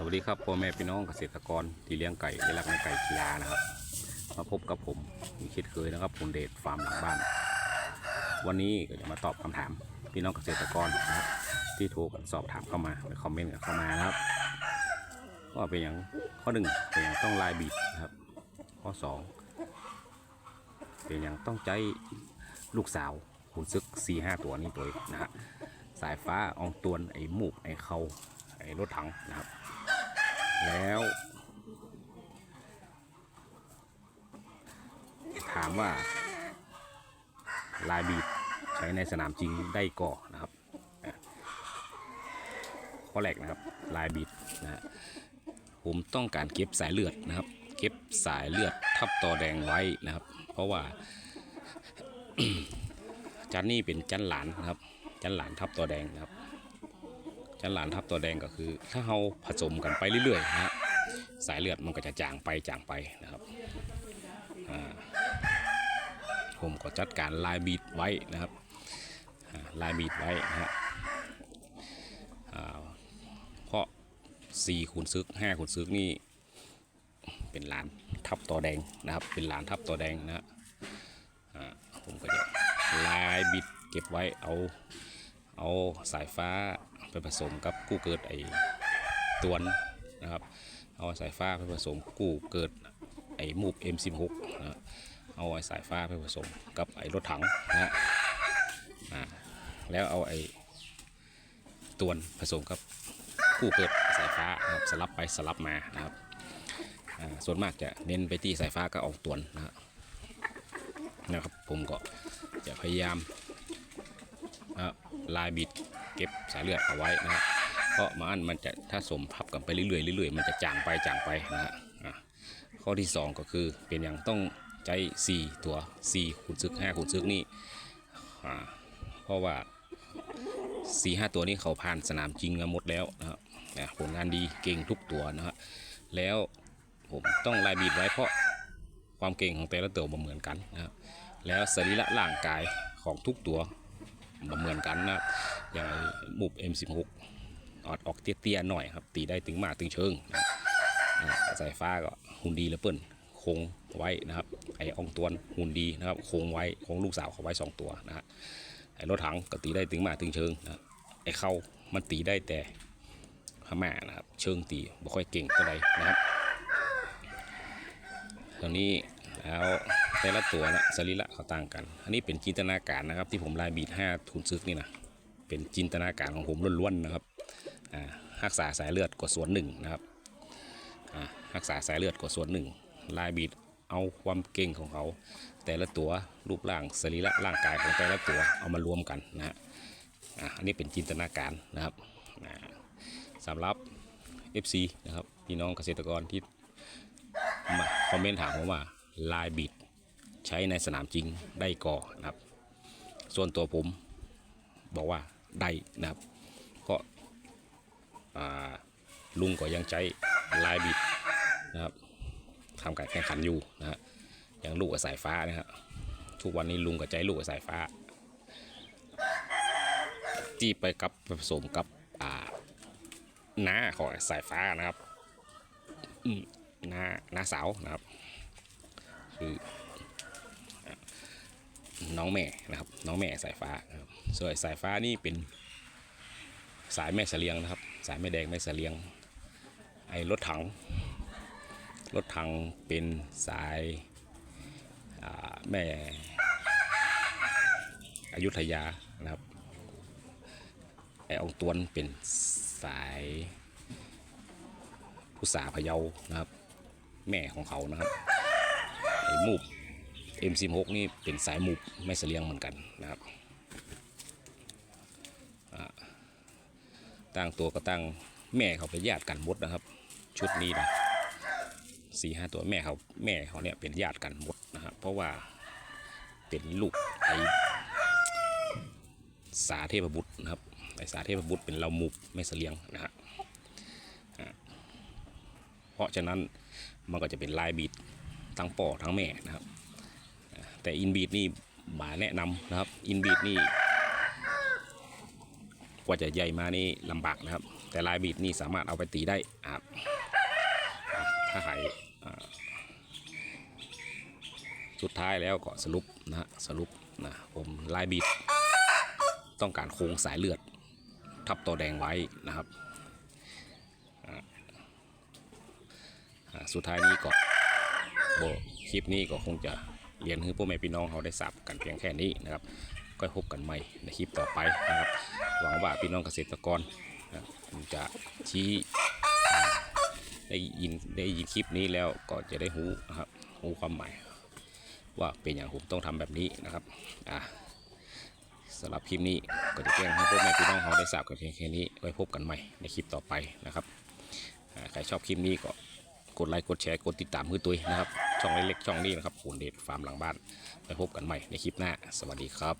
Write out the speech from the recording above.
สวัสดีครับพ่อแม่พี่น้องเกษตรกรที่เลี้ยงไก่และรักในไก่กีฬานะครับ มาพบกับผมมีคิดเคยนะครับคุณเดชฟาร์มหลังบ้าน วันนี้ก็จะมาตอบคำถามพี่น้องเกษตรกรนะครับ ที่โทรกันสอบถามเข้ามาหรือคอมเมนต์กันเข้ามานะครับว่าเป็นอย่างข้อหนึ่งเป็นอย่างต้องลายบีบนะครับ ข้อสองเป็นอย่างต้องใจลูกสาวขุนซึกสี่ห้าตัวนี้ตัวนะฮะสายฟ้าอองตวนไอ้หมูกไอ้เขาไอ้รถถังนะครับ แล้ว ถามว่า ลายบีบใช้ในสนามจริงได้ก่อนะครับข้อแรกนะครับ ลายบีบนะฮะผมต้องการเก็บสายเลือดนะครับ เก็บสายเลือดทับต่อแดงไว้นะครับ เพราะว่าจันนี่เป็นจันหลานนะครับ จันหลานทับต่อแดงนะครับ จันหลานทับตัวแดงก็คือ ถ้าเราผสมกันไปเรื่อยๆนะฮะสายเลือดมันก็จะจางไปจางไปนะครับผมก็จัดการลายบีดไว้นะครับลายบีดไว้นะฮะเพราะ4คูณซึก5คูณซึกนี่เป็นหลานทับตัวแดงนะครับ เป็นหลานทับตัวแดงนะฮะผมก็จะลายบิดเก็บไว้เอาเอาสายฟ้า ไปผสมกับกู้เกิดไอตวนนะครับ เอาสายฟ้าไปผสมกู้เกิดไอมูบ M16 นะเอาไอสายฟ้าไปผสมกับไอรถถังนะฮะอ่าแล้วเอาไอตวนผสมกับกู้เกิดสายฟ้านะครับสลับไปสลับมานะครับส่วนมากจะเน้นไปที่สายฟ้าก็เอาตวนนะครับนะครับผมก็จะพยายาม นะครับลายบิดเก็บสายเลือดเอาไว้นะครับเพราะมันมันจะถ้าสมพับกันไปเรื่อยๆเรื่อยๆมันจะจางไปจางไปนะฮะข้อที่ 2 ก็คือเป็นอย่างต้องใจ4ตัว4ขุนซึก5ขุนซึกนี่เพราะว่า 4 5 ตัวนี้เขาผ่านสนามจริงมาหมดแล้วนะครับนะผลงานดีเก่งทุกตัวนะฮะแล้วผมต้องลายบีดไว้เพราะความเก่งของแต่ละตัวบ่เหมือนกันนะครับแล้วสรีระร่างกายของทุกตัว บ่เหมือนกันนะครับอย่างไอ้บุบ M16 ออดออกเตี้ยๆหน่อยครับ ตีได้ถึงมากถึงเชิงนะครับอ่าสายฟ้าก็หุ่นดีแล้วเปิ้นคงไว้นะครับ ไอ้อองตวนหุ่นดีนะครับคงไว้คงลูกสาวเขาไว้สองตัวนะฮะไอ้รถถังก็ตีได้ถึงมากถึงเชิงนะไอ้เข้ามันตีได้แต่พม่านะครับ เชิงตีบ่ค่อยเก่งเท่าไหร่นะครับตอนนี้แล้ว แต่ละตัวนะสรีระเขาต่างกัน อันนี้เป็นจินตนาการนะครับ ที่ผมลายบีดห้าทุนซึกนี่นะเป็นจินตนาการของผมล้วนๆนะครับอ่ารักษาสายเลือดกว่าส่วนหนึ่งนะครับอ่ารักษาสายเลือดกว่าส่วนหนึ่งลายบีดเอาความเก่งของเขา แต่ละตัวรูปร่างสรีระร่างกายของแต่ละตัวเอามารวมกันนะฮะอ่าอันนี้เป็นจินตนาการนะครับอ่าสำหรับ FC นะครับพี่น้องเกษตรกรที่มาคอมเมนต์ถามผมว่าลายบีด ใช้ในสนามจริงได้ก่อนะครับ ส่วนตัวผมบอกว่าได้นะครับเพราะอ่าลุงก็ยังใช้ลายบิดนะครับทำการแข่งขันอยู่นะฮะอย่างลูกกับสายฟ้านะครับทุกวันนี้ลุงก็ใช้ลูกกับสายฟ้าที่ไปกับผสมกับอ่าน้าของสายฟ้านะครับอืมน้าน้าสาวนะครับคือ น้องแม่นะครับ น้องแม่สายฟ้านะครับส่วนสายฟ้านี่เป็นสายแม่เสลียงนะครับ สายแม่แดงแม่เสลียง ไอ้รถถัง รถถังเป็นสายาแม่อยุธยานะครับไอ้อองตวนเป็นสายผู้สาพะเยานะครับ แม่ของเขานะครับไอ้มูบ M16 นี่เป็นสายมุบไม่เสลียงเหมือนกันนะครับตั้งตัวก็ตั้งแม่เขาเป็นญาติกันหมดนะครับ ชุดนี้นะสี่ห้าตัวแม่เขาแม่เขาเนี่ยเป็นญาติกันหมดนะครับเพราะว่าเป็นลูกไอสาเทพบุตรนะครับไอสาเทพบุตรเป็นเรามุบไม่เสลียงนะฮะเพราะฉะนั้นมันก็จะเป็นลายบีดทั้งป่อทั้งแม่นะครับ แต่อินบีดนี่หมาแนะนำนะครับ อินบีดนี่กว่าจะใหญ่มานี่ลำบากนะครับ แต่ลายบีดนี่สามารถเอาไปตีได้ครับถ้าหายสุดท้ายแล้วก็สรุปนะสรุปนะผมลายบีดต้องการโครงสายเลือด ทับตัวแดงไว้นะครับ สุดท้ายนี้ก็บคลิปนี้ก็คงจะ เรียนให้พ่อแม่พี่น้องเขาได้ทราบกันเพียงแค่นี้นะครับ ก็พบกันใหม่ในคลิปต่อไปนะครับ หวังว่าพี่น้องเกษตรกรจะชี้ได้ยินได้ยินคลิปนี้แล้วก็จะได้รู้นะครับรู้ความหมายว่าเป็นอย่างผมต้องทำแบบนี้นะครับอ่าสำหรับคลิปนี้ก็จะแจ้งให้พวกแม่พี่น้องเขาได้ทราบกันเพียงแค่นี้ไว้พบกันใหม่ในคลิปต่อไปนะครับใครชอบคลิปนี้ก็กดไลค์กดแชร์กดติดตามมือตุยนะครับ ช่องเล็กๆช่องนี้นะครับปูนเดชฟาร์มหลังบ้านไว้พบกันใหม่ในคลิปหน้า สวัสดีครับ